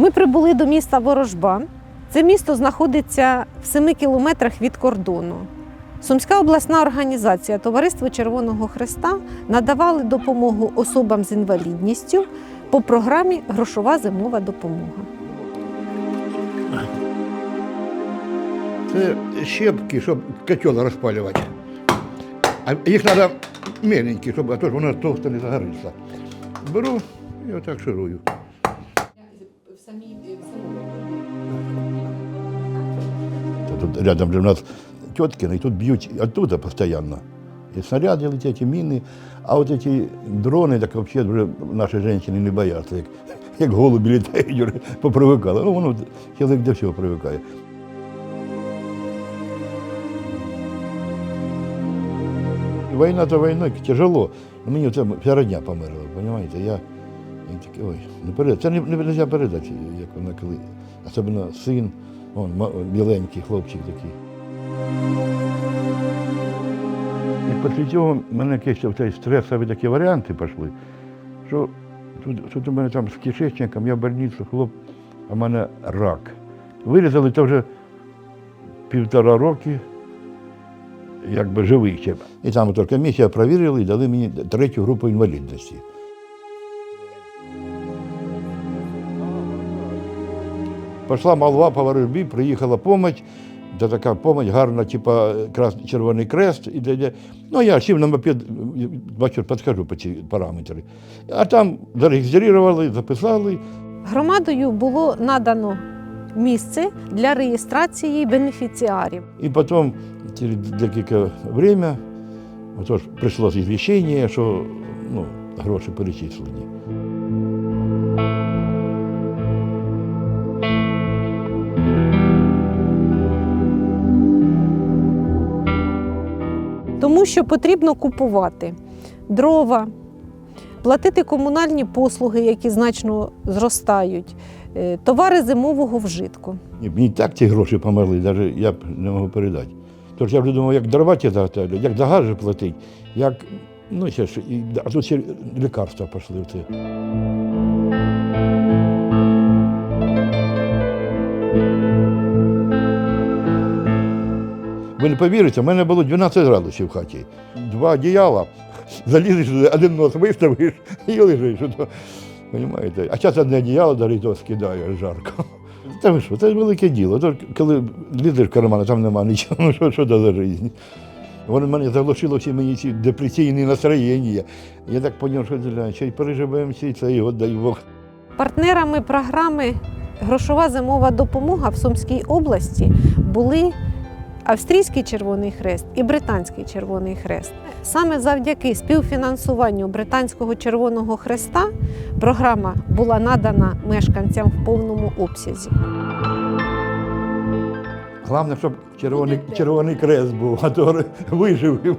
Ми прибули до міста Ворожба. Це місто знаходиться в 7 кілометрах від кордону. Сумська обласна організація Товариство Червоного Хреста надавали допомогу особам з інвалідністю по програмі Грошова зимова допомога. Це щепки, щоб котел розпалювати. А їх треба міленькі, щоб а то ж воно товсто не загориться. Беру і отак ширую. Тут рядом же у нас теткины, и тут бьют оттуда постоянно. И снаряды летят, и мины. А вот эти дроны, так вообще вже наші жінки не бояться. Як, як голубі літають, вже попривикали. Ну, воно чоловік до всього привикає. Війна то війна, тяжело. Мені це вся родня померла, розумієте? Я, я такий, ой, не передати. Це не, не можна передати, як вона коли. Особливо син, он, біленький хлопчик такий. І після цього в мене якісь стресові такі варіанти пішли, що тут, тут у мене там з кишечником, я в больницю, хлоп, а в мене рак. Вирізали то вже півтора роки, якби живий ще. І там комісія перевірила і дали мені третю групу інвалідності. Пішла молва по ворожбі, приїхала помощь, де така помощь гарна, типа крас... Червоний Крест. І де, де. Ну, я сів на мопед, бачу, підхожу по ці параметри. А там зареєстрували, записали. Громадою було надано місце для реєстрації бенефіціарів. І потім, через декілька время, отож, прийшло звіщення, що ну, гроші перечислені. Тому що потрібно купувати дрова, платити комунальні послуги, які значно зростають, е, товари зимового вжитку. Мені так ці гроші померли, навіть я б не можу передати. Тож я вже думав, як дрова ті заготовлю, як за газ же платить, як. Ну, ще а тут ще лікарства пішли в це. Ви не повірите, в мене було 12 градусів в хаті. Два одіяла, залізеш, туди, один нос виставиш і лежиш. Понимаєте? А зараз одне одіяло, навіть то скидаю жарко. Та ви що, це велике діло. То, коли лізеш в карман, там нема нічого, ну що, що до життя. Воно мене заглушило всі мені ці депресійні настроєння. Я так зрозумів, що й переживемо всі це, і дай Бог. Партнерами програми Грошова зимова допомога в Сумській області були Австрійський Червоний Хрест і Британський Червоний Хрест. Саме завдяки співфінансуванню Британського Червоного Хреста програма була надана мешканцям в повному обсязі. Головне, щоб червоний, червоний крест був, а то вижив.